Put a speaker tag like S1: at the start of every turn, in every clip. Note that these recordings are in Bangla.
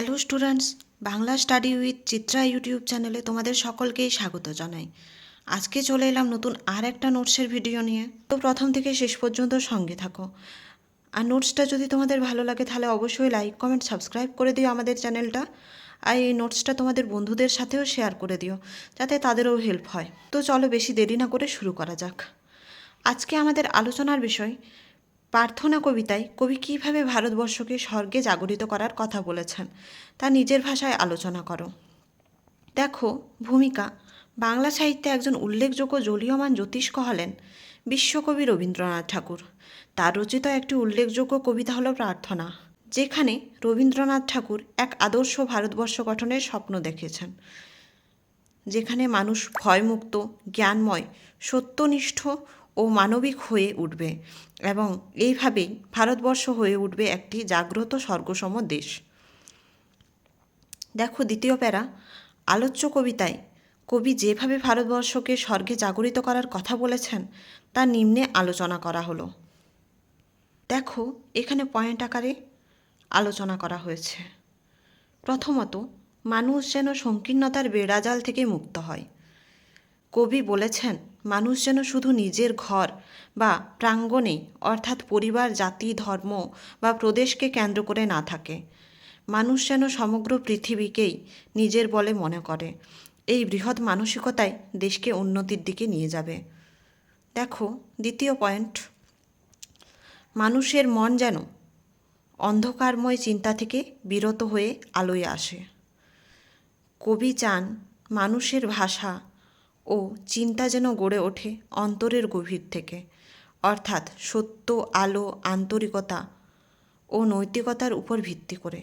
S1: Hello students Bangla study with Chitra YouTube চ্যানেলে তোমাদের সকলকেই স্বাগত জানাই। আজকে চলে এলাম নতুন আর একটা নোটসের ভিডিও নিয়ে। তো প্রথম থেকে শেষ পর্যন্ত সঙ্গে থাকো। আর নোটসটা যদি তোমাদের ভালো লাগে তাহলে অবশ্যই লাইক কমেন্ট সাবস্ক্রাইব করে দিও আমাদের চ্যানেলটা আর এই নোটসটা তোমাদের বন্ধুদের সাথেও শেয়ার করে দিও, যাতে তাদেরও হেল্প হয়। তো চলো বেশি দেরি না করে শুরু করা যাক। আজকে আমাদের আলোচনার বিষয় প্রার্থনা কবিতায় কবি কীভাবে ভারতবর্ষকে স্বর্গে জাগরিত করার কথা বলেছেন, তা নিজের ভাষায় আলোচনা করো। দেখো, ভূমিকা। বাংলা সাহিত্যে একজন উল্লেখযোগ্য জলীয়মান জ্যোতিষ্ক হলেন বিশ্বকবি রবীন্দ্রনাথ ঠাকুর। তার রচিত একটি উল্লেখযোগ্য কবিতা হলো প্রার্থনা, যেখানে রবীন্দ্রনাথ ঠাকুর এক আদর্শ ভারতবর্ষ গঠনের স্বপ্ন দেখেছেন, যেখানে মানুষ ভয়মুক্ত জ্ঞানময়, সত্যনিষ্ঠ ও মানবিক হয়ে উঠবে এবং এইভাবেই ভারতবর্ষ হয়ে উঠবে একটি জাগ্রত স্বর্গসম দেশ। দেখো দ্বিতীয় প্যারা, আলোচ্য কবিতায় কবি যেভাবে ভারতবর্ষকে স্বর্গে জাগরিত করার কথা বলেছেন, তা নিম্নে আলোচনা করা হলো। দেখো এখানে পয়েন্ট আকারে আলোচনা করা হয়েছে। প্রথমত, মানুষ যেন সংকীর্ণতার বেড়াজাল থেকে মুক্ত হয়। কবি বলেছেন মানুষ যেন শুধু নিজের ঘর বা প্রাঙ্গণে, অর্থাৎ পরিবার, জাতি, ধর্ম বা প্রদেশকে কেন্দ্র করে না থাকে। মানুষ যেন সমগ্র পৃথিবীকেই নিজের বলে মনে করে। এই বৃহৎ মানসিকতায় দেশকে উন্নতির দিকে নিয়ে যাবে। দেখো, দ্বিতীয় পয়েন্ট। মানুষের মন যেন অন্ধকারময় চিন্তা থেকে বিরত হয়ে আলোয় আসে। কবি চান, মানুষের ভাষা ও চিন্তা যেন গড়ে ওঠে অন্তরের গভীর থেকে। অর্থাৎ সত্য, আলো, আন্তরিকতা ও নৈতিকতার উপর ভিত্তি করে।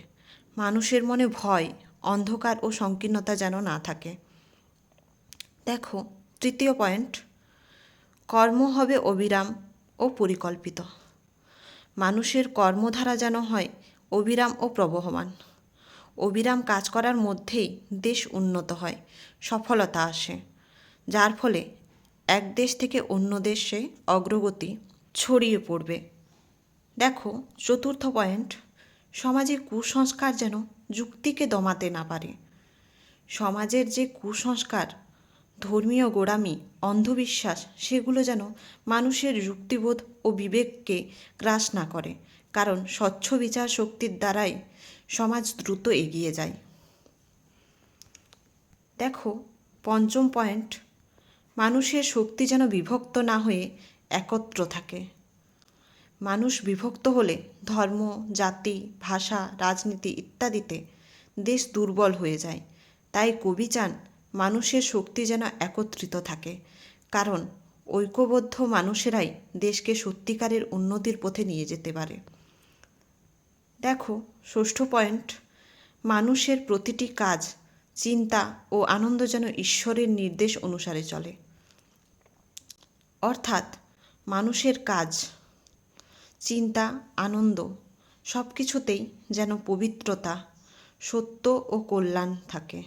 S1: মানুষের মনে ভয়, অন্ধকার ও সংকীর্ণতা যেন না থাকে। দেখো, তৃতীয় পয়েন্ট, কর্ম হবে অবিরাম ও পরিকল্পিত। মানুষের কর্মধারা যেন হয় অবিরাম ও প্রবহমান। অবিরাম কাজ করার মধ্যেই দেশ উন্নত হয়, সফলতা আসে। যার ফলে এক দেশ থেকে অন্য দেশে অগ্রগতি ছড়িয়ে পড়বে। দেখো, চতুর্থ পয়েন্ট, সমাজে কুসংস্কার যেন যুক্তিকে দমাতে না পারে। সমাজের যে কুসংস্কার, ধর্মীয় গোড়ামি, অন্ধবিশ্বাস, সেগুলো যেন মানুষের যুক্তিবোধ ও বিবেককে গ্রাস না করে, কারণ স্বচ্ছ বিচার শক্তির দ্বারাই সমাজ দ্রুত এগিয়ে যায়। দেখো, পঞ্চম পয়েন্ট মানুষের শক্তি যেন বিভক্ত না হয়ে একত্র থাকে। মানুষ বিভক্ত হলে ধর্ম, জাতি, ভাষা, রাজনীতি ইত্যাদিতে দেশ দুর্বল হয়ে যায়। তাই কবি চান মানুষের শক্তি যেন একত্রিত থাকে। কারণ ঐক্যবদ্ধ মানুষেরাই দেশকে সত্যিকারের উন্নতির পথে নিয়ে যেতে পারে। দেখো, ষষ্ঠ পয়েন্ট, মানুষের প্রতিটি কাজ, চিন্তা ও আনন্দ যেন ঈশ্বরের নির্দেশ অনুসারে চলে। অর্থাৎ মানুষের কাজ, চিন্তা, আনন্দ সব কিছুতেই যেন পবিত্রতা, সত্য ও কল্যাণ থাকে।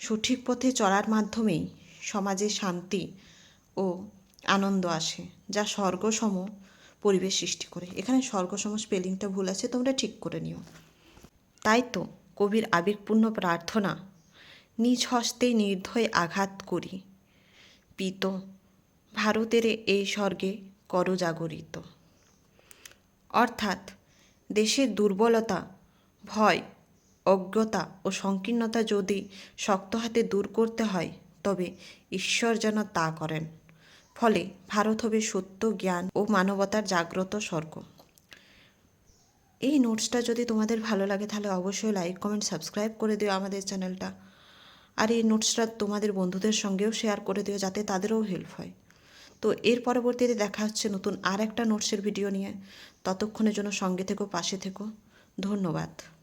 S1: সঠিক পথে চলার মাধ্যমেই সমাজে শান্তি ও আনন্দ আসে, যা স্বর্গসম পরিবেশ সৃষ্টি করে। এখানে স্বর্গসম স্পেলিংটা ভুল আছে, তোমরা ঠিক করে নিও। তাই তো কবির আবেগপূর্ণ প্রার্থনা, নিজ হস্তে নির্ধয় আঘাত করি। পিত ভারতের এই স্বর্গে করজাগরিত। অর্থাৎ দেশের দুর্বলতা, ভয়, অজ্ঞতা ও সংকীর্ণতা যদি শক্ত হাতে দূর করতে হয়, তবে ঈশ্বর যেন তা করেন। ফলে ভারত হবে সত্য, জ্ঞান ও মানবতার জাগ্রত স্বর্গ। এই নোটসটা যদি তোমাদের ভালো লাগে, তাহলে অবশ্যই লাইক কমেন্ট সাবস্ক্রাইব করে দিও আমাদের চ্যানেলটা আর এই নোটসটা তোমাদের বন্ধুদের সঙ্গেও শেয়ার করে দিও, যাতে তাদেরও হেল্প হয়। তো এর পরবর্তীতে দেখা হচ্ছে নতুন আর একটা নোটসের ভিডিও নিয়ে। ততক্ষণের জন্য সঙ্গে থেকো, পাশে থেকো। ধন্যবাদ।